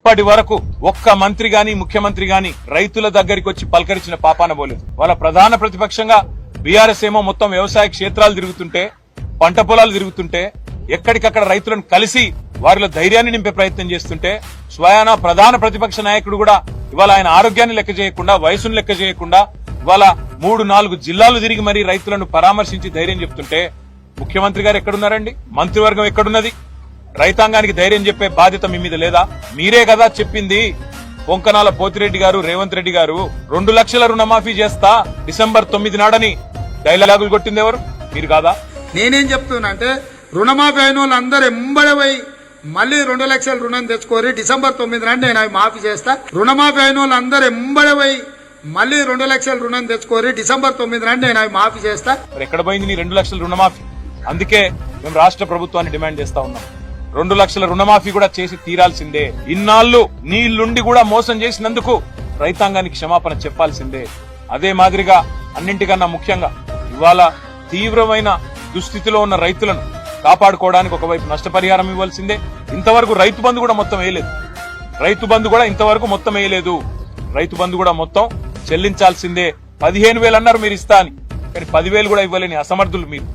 ఇప్పటి వరకు ఒక్క మంత్రి గాని ముఖ్యమంత్రి గాని రైతుల దగ్గరికి వచ్చి పలకరించిన పాపాన పోలేదు. వాళ్ళ ప్రధాన ప్రతిపక్షంగా బీఆర్ఎస్ ఏమో మొత్తం వ్యవసాయ క్షేత్రాలు తిరుగుతుంటే పంట పొలాలు తిరుగుతుంటే ఎక్కడికక్కడ రైతులను కలిసి వారిలో ధైర్యాన్ని నింపే ప్రయత్నం చేస్తుంటే స్వయాన ప్రధాన ప్రతిపక్ష నాయకుడు కూడా ఇవాళ ఆయన ఆరోగ్యాన్ని లెక్క చేయకుండా వయసును లెక్క చేయకుండా ఇవాళ మూడు నాలుగు జిల్లాలు తిరిగి మరీ రైతులను పరామర్శించి ధైర్యం చెప్తుంటే ముఖ్యమంత్రి గారు ఎక్కడున్నారండి? మంత్రివర్గం ఎక్కడున్నది? రైతాంగానికి ధైర్యం చెప్పే బాధ్యత మీ మీద లేదా? మీరే కదా చెప్పింది పొంకనాల పోతిరెడ్డి గారు రేవంత్ రెడ్డి గారు. రెండు లక్షల రుణమాఫీ చేస్తా డిసెంబర్ తొమ్మిది నాడని డైలాగులు కొట్టింది ఎవరు? మీరు కాదా? నేనేం చెప్తున్నా అంటే రుణమాఫీ అయిన వాళ్ళు అందరు ఎంబడవై మళ్ళీ రెండు లక్షల రుణం తెచ్చుకోరి డిసెంబర్ తొమ్మిది నాడు నేను అవి మాఫీ చేస్తా. రుణమాఫీ అయిన వాళ్ళు అందరు ఎంబడవై మళ్ళీ రెండు లక్షల రుణం తెచ్చుకోరి డిసెంబర్ తొమ్మిది నాడు నేను అవి మాఫీ చేస్తా. ఎక్కడ పోయింది నీ రెండు లక్షల రుణమాఫీ? అందుకే మేము రాష్ట్ర ప్రభుత్వాన్ని డిమాండ్ చేస్తా ఉన్నాం. రెండు లక్షల రుణమాఫీ కూడా చేసి తీరాల్సిందే. ఇన్నాళ్ళు నీళ్ళుండి కూడా మోసం చేసినందుకు రైతాంగానికి క్షమాపణ చెప్పాల్సిందే. అదే మాదిరిగా అన్నింటికన్నా ముఖ్యంగా ఇవాళ తీవ్రమైన దుస్థితిలో ఉన్న రైతులను కాపాడుకోవడానికి ఒకవైపు నష్టపరిహారం ఇవ్వాల్సిందే. ఇంతవరకు రైతు బంధు కూడా మొత్తం వేయలేదు. రైతు బంధు కూడా ఇంతవరకు మొత్తం వేయలేదు. రైతు బంధు కూడా మొత్తం చెల్లించాల్సిందే. పదిహేను వేలు అన్నారు మీరు ఇస్తా అని. కానీ పదివేలు కూడా ఇవ్వలేని అసమర్థులు మీరు.